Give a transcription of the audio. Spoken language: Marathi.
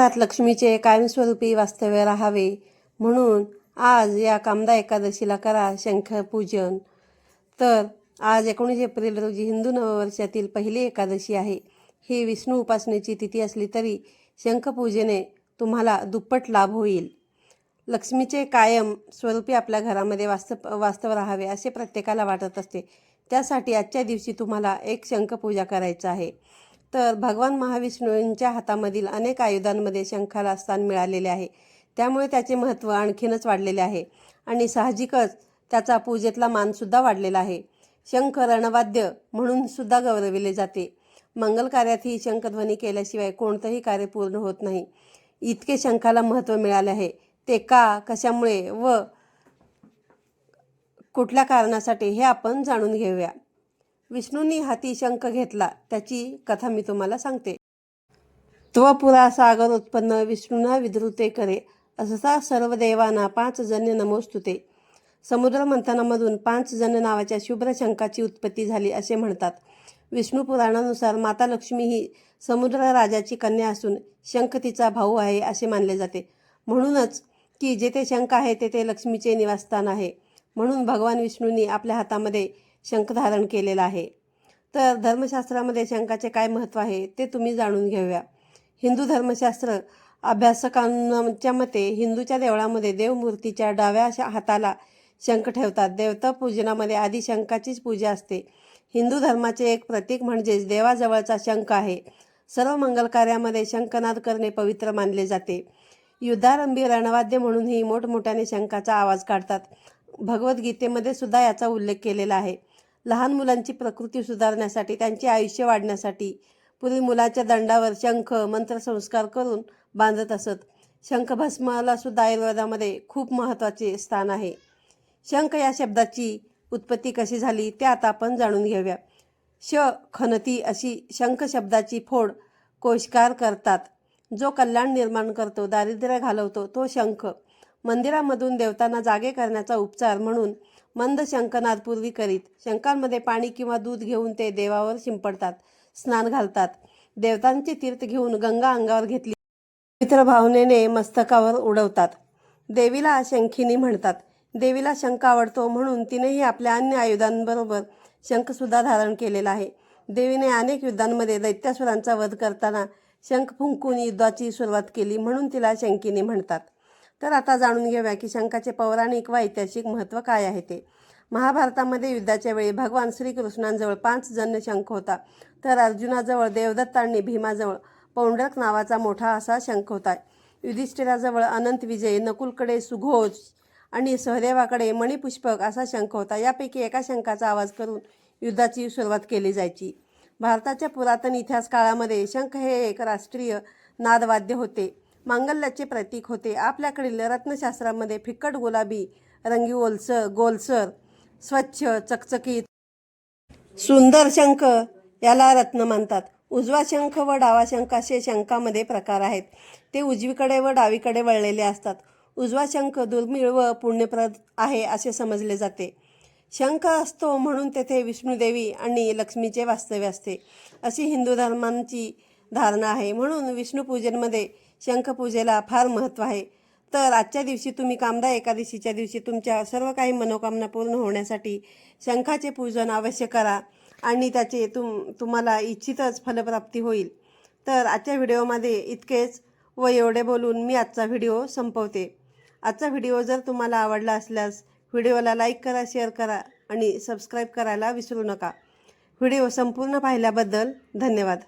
घरात लक्ष्मीचे कायमस्वरूपी वास्तव्य राहावे. म्हणून आज या कामदा एकादशीला करा शंखपूजन तर आज एकोणीस एप्रिल रोजी हिंदू नववर्षातील पहिली एकादशी आहे. ही विष्णू उपासनेची तिथी असली तरी शंखपूजेने तुम्हाला दुप्पट लाभ होईल. लक्ष्मीचे कायम स्वरूपी आपल्या घरामध्ये वास्तव वास्तव राहावे असे प्रत्येकाला वाटत असते. त्यासाठी आजच्या दिवशी तुम्हाला एक शंखपूजा करायचं आहे. तर भगवान महाविष्णूंच्या हातामधील अनेक आयुधांमध्ये शंखाला स्थान मिळालेले आहे. त्यामुळे त्याचे महत्त्व आणखीनच वाढलेले आहे. आणि साहजिकच त्याचा पूजेतला मानसुद्धा वाढलेला आहे. शंख रणवाद्य म्हणून सुद्धा गौरविले जाते. मंगल कार्यातही शंखध्वनी केल्याशिवाय कोणतंही कार्य पूर्ण होत नाही. इतके शंखाला महत्त्व मिळाले आहे. ते का कशामुळे व कुठल्या कारणासाठी हे आपण जाणून घेऊया. विष्णूंनी हाती शंख घेतला. त्याची कथा मी तुम्हाला सांगते. त्वपुरा सागर उत्पन्न विष्णूना विद्रुते करे. असता सर्व देवांना पाच जन्य नमोस्तुते. समुद्र मंथनामधून पाच जण नावाच्या शुभ्र शंखाची उत्पत्ती झाली असे म्हणतात. विष्णू पुराणानुसार माता लक्ष्मी ही समुद्र राजाची कन्या असून शंख तिचा भाऊ आहे असे मानले जाते. म्हणूनच की जेथे शंख आहे तेथे लक्ष्मीचे निवासस्थान आहे. म्हणून भगवान विष्णूंनी आपल्या हातामध्ये शंख धारण केलेला आहे. तर धर्मशास्त्रामध्ये शंखाचे काय महत्त्व आहे ते तुम्ही जाणून घेऊया. हिंदू धर्मशास्त्र अभ्यासकांच्या मते हिंदूच्या देवळामध्ये देवमूर्तीच्या डाव्या हाताला शंख ठेवतात. देवता पूजनामध्ये आधी शंखाचीच पूजा असते. हिंदू धर्माचे एक प्रतीक म्हणजेच देवाजवळचा शंख आहे. सर्व मंगल कार्यामध्ये शंखनाद करणे पवित्र मानले जाते. युद्धारंभी रणवाद्य म्हणूनही मोठमोठ्याने शंखाचा आवाज काढतात. भगवद्गीतेमध्ये सुद्धा याचा उल्लेख केलेला आहे. लहान मुलांची प्रकृती सुधारण्यासाठी त्यांचे आयुष्य वाढण्यासाठी पूर्वी मुलाच्या दंडावर शंख मंत्रसंस्कार करून बांधत असत. शंखभस्माला सुद्धा आयुर्वेदामध्ये खूप महत्त्वाचे स्थान आहे. शंख या शब्दाची उत्पत्ती कशी झाली ते आता आपण जाणून घेऊया. श खनती अशी शंख शब्दाची फोड कोशकार करतात. जो कल्याण निर्माण करतो दारिद्र्य घालवतो तो शंख. मंदिरामधून देवतांना जागे करण्याचा उपचार म्हणून मंद शंखनाद पूर्वी करीत. शंकांमध्ये पाणी किंवा दूध घेऊन ते देवावर शिंपडतात स्नान घालतात. देवतांचे तीर्थ घेऊन गंगा अंगावर घेतली. पवित्र भावनेने मस्तकावर उडवतात. देवीला शंखिनी म्हणतात. देवीला शंख आवडतो म्हणून तिनेही आपल्या अन्य आयुधांबरोबर शंखसुद्धा धारण केलेला आहे. देवीने अनेक युद्धांमध्ये दैत्यासुरांचा वध करताना शंख फुंकून युद्धाची सुरुवात केली म्हणून तिला शंकिनी म्हणतात. तर आता जाणून घेऊया की शंखाचे पौराणिक व ऐतिहासिक महत्त्व काय आहे ते. महाभारतामध्ये युद्धाच्या वेळी भगवान श्रीकृष्णांजवळ पाच जण शंख होता. तर अर्जुनाजवळ देवदत्तांनी भीमाजवळ पौंडरक नावाचा मोठा असा शंख होता. युधिष्ठिराजवळ अनंत विजय नकुलकडे सुघोष आणि सहदेवाकडे मणिपुष्पक असा शंख होता. यापैकी एका शंखाचा आवाज करून युद्धाची सुरुवात केली जायची. भारताच्या पुरातन इतिहास काळामध्ये शंख हे एक राष्ट्रीय नादवाद्य होते. मांगल्याचे प्रतीक होते. आपल्याकडील रत्नशास्त्रामध्ये फिकट गुलाबी रंगी ओलसर गोलसर स्वच्छ चकचकीत. सुंदर शंख याला रत्न मानतात उजवा शंख व डावा शंख असे शंखामध्ये प्रकार आहेत. ते उजवीकडे व डावीकडे वळलेले असतात. उजवा शंख दुर्मिळ व पुण्यप्रद आहे असे समजले जाते. शंख असतो म्हणून तेथे विष्णुदेवी आणि लक्ष्मीचे वास्तव्य असते. अशी हिंदू धर्मांची धारणा आहे. म्हणून विष्णुपूजनमध्ये शंखपूजेला फार महत्त्व आहे. तर आजच्या दिवशी तुम्ही कामदा एकादशीच्या दिवशी तुमच्या सर्व काही मनोकामना पूर्ण होण्यासाठी शंखाचे पूजन अवश्य करा आणि त्याचे तुम तुम्हाला इच्छितच फलप्राप्ती होईल. तर आजच्या व्हिडिओमध्ये इतकेच व एवढे बोलून मी आजचा व्हिडिओ संपवते. आजचा व्हिडिओ जर तुम्हाला आवडला असल्यास व्हिडिओला लाईक करा शेअर करा आणि सबस्क्राईब करायला विसरू नका. व्हिडिओ संपूर्ण पाहिल्याबद्दल धन्यवाद.